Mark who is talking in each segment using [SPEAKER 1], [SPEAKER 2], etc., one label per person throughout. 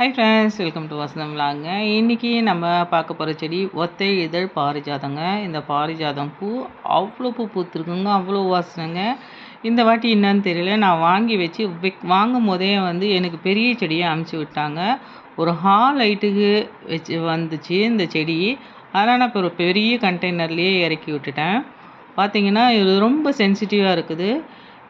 [SPEAKER 1] Hi friends welcome to Vasantham விலாங்க இன்றைக்கி நம்ம பார்க்க போகிற செடி ஒத்தை இதழ் பாரிஜாதங்க. இந்த பாரிஜாதம் பூ அவ்வளோ பூ பூத்துருக்குங்க அவ்வளோ வாசனைங்க. இந்த வாட்டி என்னன்னு தெரியல. நான் வாங்கி வச்சு வாங்கும் போதே வந்து எனக்கு பெரிய செடியை அமுச்சு விட்டாங்க. ஒரு ஹால் லைட்டுக்கு வச்சு வந்துச்சு இந்த செடி. அதனால் நான் இப்போ ஒரு பெரிய கண்டெய்னர்லேயே இறக்கி விட்டுட்டேன். பார்த்தீங்கன்னா இது ரொம்ப சென்சிட்டிவாக இருக்குது.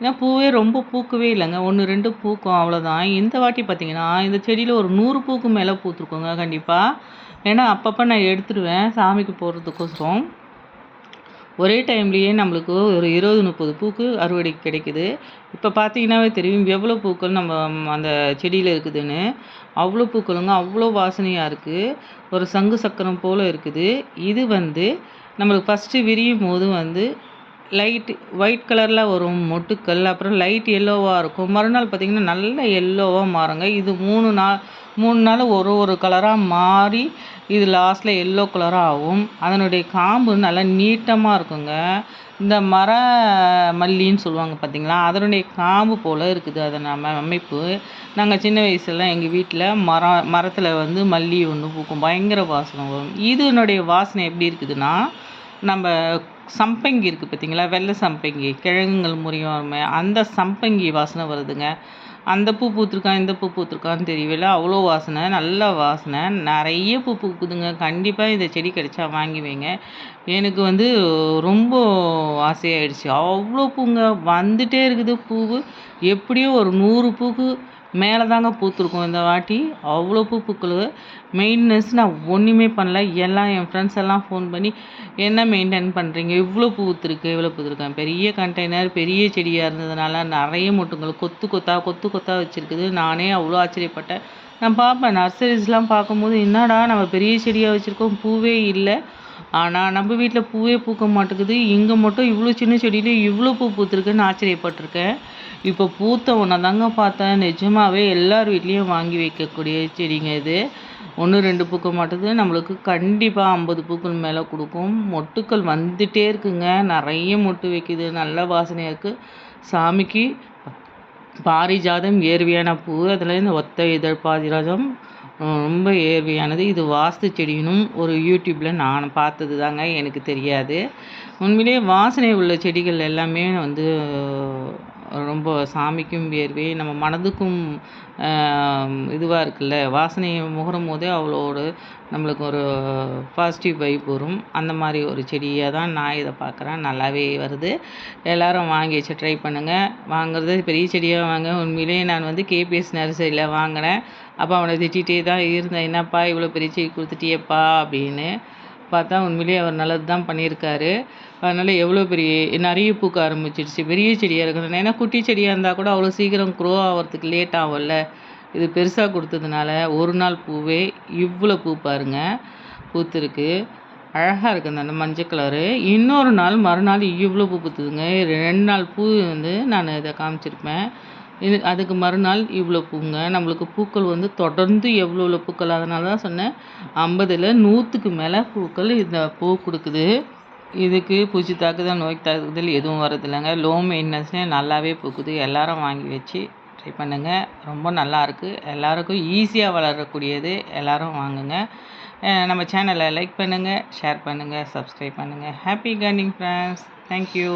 [SPEAKER 1] ஏன்னா பூவே ரொம்ப பூக்கவே இல்லைங்க. ஒன்று ரெண்டு பூக்கும் அவ்வளோதான் இந்த வாட்டி பார்த்தீங்கன்னா இந்த செடியில் ஒரு நூறு பூக்கு மேலே பூத்துருக்கோங்க கண்டிப்பாக ஏன்னா அப்பப்போ நான் எடுத்துடுவேன் சாமிக்கு போடுறதுக்கோசரம். ஒரே டைம்லேயே நம்மளுக்கு ஒரு இருபது முப்பது பூக்கு அறுவடை கிடைக்குது. இப்போ பார்த்தீங்கன்னாவே தெரியும் எவ்வளோ பூக்கள் நம்ம அந்த செடியில் இருக்குதுன்னு. அவ்வளோ பூக்களுங்க அவ்வளோ வாசனையாக இருக்குது ஒரு சங்கு சக்கரம் போல் இருக்குது. இது வந்து நம்மளுக்கு ஃபஸ்ட்டு விரியும் போது வந்து லைட் ஒயிட் கலரில் வரும் மொட்டுக்கள் அப்புறம் லைட் எல்லோவாக இருக்கும். மறுநாள் பார்த்திங்கன்னா நல்ல எல்லோவாக மாறுங்க. இது மூணு நாள் மூணு நாள் ஒரு ஒரு கலராக மாறி இது லாஸ்ட்டில் எல்லோ கலராக ஆகும். அதனுடைய காம்பு நல்லா நீட்டமாக இருக்குங்க. இந்த மர மல்லின்னு சொல்லுவாங்க பார்த்தீங்களா அதனுடைய காம்பு போல் இருக்குது அதை நம்ம அமைப்பு. நாங்கள் சின்ன வயசுலாம் எங்கள் வீட்டில் மரம் மரத்தில் வந்து மல்லி ஒன்று பூக்கும். பயங்கர வாசனை வரும். இதனுடைய வாசனை எப்படி இருக்குதுன்னா நம்ம சம்பங்கி இருக்குது பார்த்தீங்களா வெள்ளை சம்பங்கி கிழங்குகள் முறியும் அந்த சம்பங்கி வாசனை வருதுங்க. அந்த பூ பூத்துருக்கான் இந்த பூ பூத்துருக்கான்னு தெரியல அவ்வளோ வாசனை நல்ல வாசனை. நிறைய பூ பூக்குதுங்க. கண்டிப்பாக இந்த செடி கிடைச்சா வாங்கி வைங்க எனக்கு வந்து ரொம்ப ஆசையாயிடுச்சு. அவ்வளோ பூங்க. வந்துட்டே இருக்குது பூவு. எப்படியும் ஒரு நூறு பூக்கு மேலே தாங்க பூத்துருக்கும் இந்த வாட்டி. அவ்வளோ பூ பூக்கள் மெயின்டெனன்ஸ் நான் ஒன்றுமே பண்ணல. எல்லாம் என் ஃப்ரெண்ட்ஸ் எல்லாம் ஃபோன் பண்ணி என்ன மெயின்டைன் பண்ணுறீங்க இவ்வளோ பூத்துருக்கு இவ்வளோ பூத்துருக்கேன் பெரிய கண்டெய்னர் பெரிய செடியாக இருந்ததுனால நிறைய மொட்டுங்கள் கொத்து கொத்தாக கொத்து கொத்தாக வச்சுருக்குது. நானே அவ்வளோ ஆச்சரியப்பட்டேன். நான் பார்ப்பேன் நர்சரிஸ்லாம் பார்க்கும்போது என்னடா நம்ம பெரிய செடியாக வச்சுருக்கோம்? பூவே இல்லை. ஆனால் நம்ம வீட்டில் பூவே பூக்க மாட்டேங்குது. இங்கே மட்டும் இவ்வளோ சின்ன செடியிலே இவ்வளோ பூ பூத்துருக்குன்னு ஆச்சரியப்பட்டிருக்கேன். இப்போ பூத்த ஒன்றை தாங்க பார்த்தேன். நிஜமாவே எல்லார் வீட்லேயும் வாங்கி வைக்கக்கூடிய செடிங்க இது. ஒன்று ரெண்டு பூக்க மாட்டேது நம்மளுக்கு கண்டிப்பாக ஐம்பது பூக்கள் மேலே கொடுக்கும். மொட்டுக்கள் வந்துகிட்டே இருக்குங்க. நிறைய மொட்டு வைக்குது. நல்ல வாசனையாக இருக்குது சாமிக்கு பாரிஜாதம் ஏர்வியான பூ அதில் இந்த ஒத்த இதழ் பாரிஜாதம் ரொம்ப ஏர்வையானது. இது வாஸ்து செடினும் ஒரு யூடியூப்பில் நான் பார்த்தது தாங்க எனக்கு தெரியாது. உண்மையிலேயே வாசனை உள்ள செடிகள் எல்லாமே வந்து ரொம்ப சாமிக்கும் வேர்வை நம்ம மனதுக்கும் இதுவாக இருக்குல்ல? வாசனையை முகரும் போதே அவ்வளோடு நம்மளுக்கு ஒரு பாசிட்டிவ் வைப் வரும். அந்த மாதிரி ஒரு செடியாக தான் நான் இதை பார்க்குறேன். நல்லாவே வருது. எல்லோரும் வாங்கி வச்சு ட்ரை பண்ணுங்கள் வாங்குறது பெரிய செடியாக வாங்க. உண்மையிலேயே நான் வந்து கேபிஎஸ் நர்சரியில் வாங்கினேன். அப்போ அவனை திட்டிகிட்டே தான் இருந்தேன். என்னப்பா இவ்வளோ பெரிய செடி கொடுத்துட்டியப்பா அப்படின்னு. பார்த்தா உண்மையிலேயே அவர் நல்லது தான் பண்ணியிருக்காரு. அதனால் எவ்வளோ பெரிய நிறைய பூக்க ஆரம்பிச்சிடுச்சு பெரிய செடியாக இருக்கணும் ஏன்னா குட்டி செடியாக இருந்தால் கூட அவ்வளோ சீக்கிரம் க்ரோ ஆகிறதுக்கு லேட் ஆகும்ல. இது பெருசாக கொடுத்ததுனால ஒரு நாள் பூவே இவ்வளோ பூ பாருங்க. பூத்துருக்கு. அழகாக இருக்குது அந்த மஞ்சள் கலரு இன்னொரு நாள் மறுநாள் இவ்வளோ பூ பூத்துதுங்க. ரெண்டு நாள் பூ வந்து நான் இதை காமிச்சிருப்பேன். இது அதுக்கு மறுநாள் இவ்வளோ பூங்க. நம்மளுக்கு பூக்கள் வந்து தொடர்ந்து எவ்வளோ எவ்வளோ பூக்கள்? அதனால தான் சொன்னேன். ஐம்பதில் நூற்றுக்கு மேலே பூக்கள் இந்த பூ கொடுக்குது. இதுக்கு பூச்சி தாக்குதல் நோய் தாக்குதல் எதுவும் வரதில்லைங்க லோ மெயின்டெனன்ஸ்னே நல்லாவே பூக்குது. எல்லோரும் வாங்கி வச்சு ட்ரை பண்ணுங்கள் ரொம்ப நல்லாயிருக்கு எல்லாருக்கும் ஈஸியாக வளரக்கூடியது. எல்லோரும் வாங்குங்க. நம்ம சேனலை லைக் பண்ணுங்கள் ஷேர் பண்ணுங்கள் சப்ஸ்கிரைப் பண்ணுங்கள் ஹாப்பி கார்னிங் ஃப்ரெண்ட்ஸ் தேங்க்யூ